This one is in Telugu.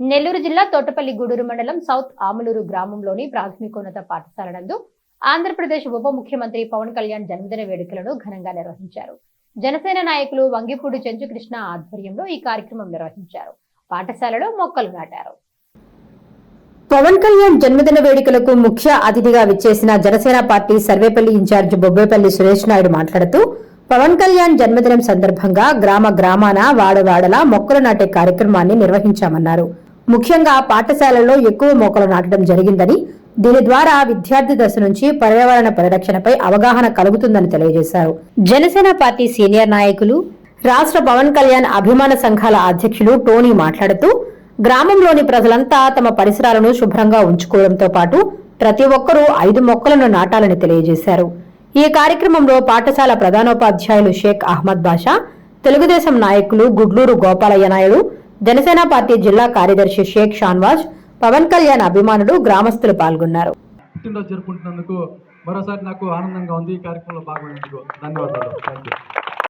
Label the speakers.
Speaker 1: నెల్లూరు జిల్లా తోటపల్లి గూడూరు మండలం సౌత్ ఆములూరు గ్రామంలోని ప్రాథమికోన్నత పాఠశాల నందు ఆంధ్రప్రదేశ్ ఉప ముఖ్యమంత్రి పవన్ కళ్యాణ్ జన్మదిన వేడుకలను ఘనంగా నిర్వహించారు. జనసేన నాయకులు వంగిపూడి చెంచుకృష్ణ ఆధ్వర్యంలో ఈ కార్యక్రమం నిర్వహించారు. పాఠశాలలో మొక్కలు నాటారు. పవన్ కళ్యాణ్ జన్మదిన వేడుకలకు ముఖ్య అతిథిగా విచ్చేసిన జనసేన పార్టీ సర్వేపల్లి ఇన్ఛార్జ్ బొబ్బేపల్లి సురేష్ నాయుడు మాట్లాడుతూ పవన్ కళ్యాణ్ జన్మదినం సందర్భంగా గ్రామ గ్రామాన వాడవాడలా మొక్కలు నాటే కార్యక్రమాన్ని నిర్వహించామన్నారు. ముఖ్యంగా పాఠశాలల్లో ఎక్కువ మొక్కలు నాటడం జరిగిందని దీని ద్వారా విద్యార్థి దశ నుంచి పర్యావరణ పరిరక్షణపై అవగాహన కలుగుతుందని తెలియజేశారు. జనసేన పార్టీ సీనియర్ నాయకులు రాష్ట్ర పవన్ కళ్యాణ్ అభిమాన సంఘాల అధ్యక్షులు టోనీ మాట్లాడుతూ గ్రామంలోని ప్రజలంతా తమ పరిసరాలను శుభ్రంగా ఉంచుకోవడంతో పాటు ప్రతి ఒక్కరూ ఐదు మొక్కలను నాటాలని తెలియజేశారు. ఈ కార్యక్రమంలో పాఠశాల ప్రధానోపాధ్యాయులు షేక్ అహ్మద్ బాషా తెలుగుదేశం నాయకులు గుడ్లూరు గోపాలయ్య నాయుడు జనసేన పార్టీ జిల్లా కార్యదర్శి షేక్ షాన్వాజ్ పవన్ కళ్యాణ్ అభిమానులు గ్రామస్తులు పాల్గొన్నారు.
Speaker 2: పుట్టినరోజు జరుపుకుంటున్నందుకు మరోసారి నాకు ఆనందంగా ఉంది. ఈ కార్యక్రమంలో పాల్గొనేందుకు ధన్యవాదాలు.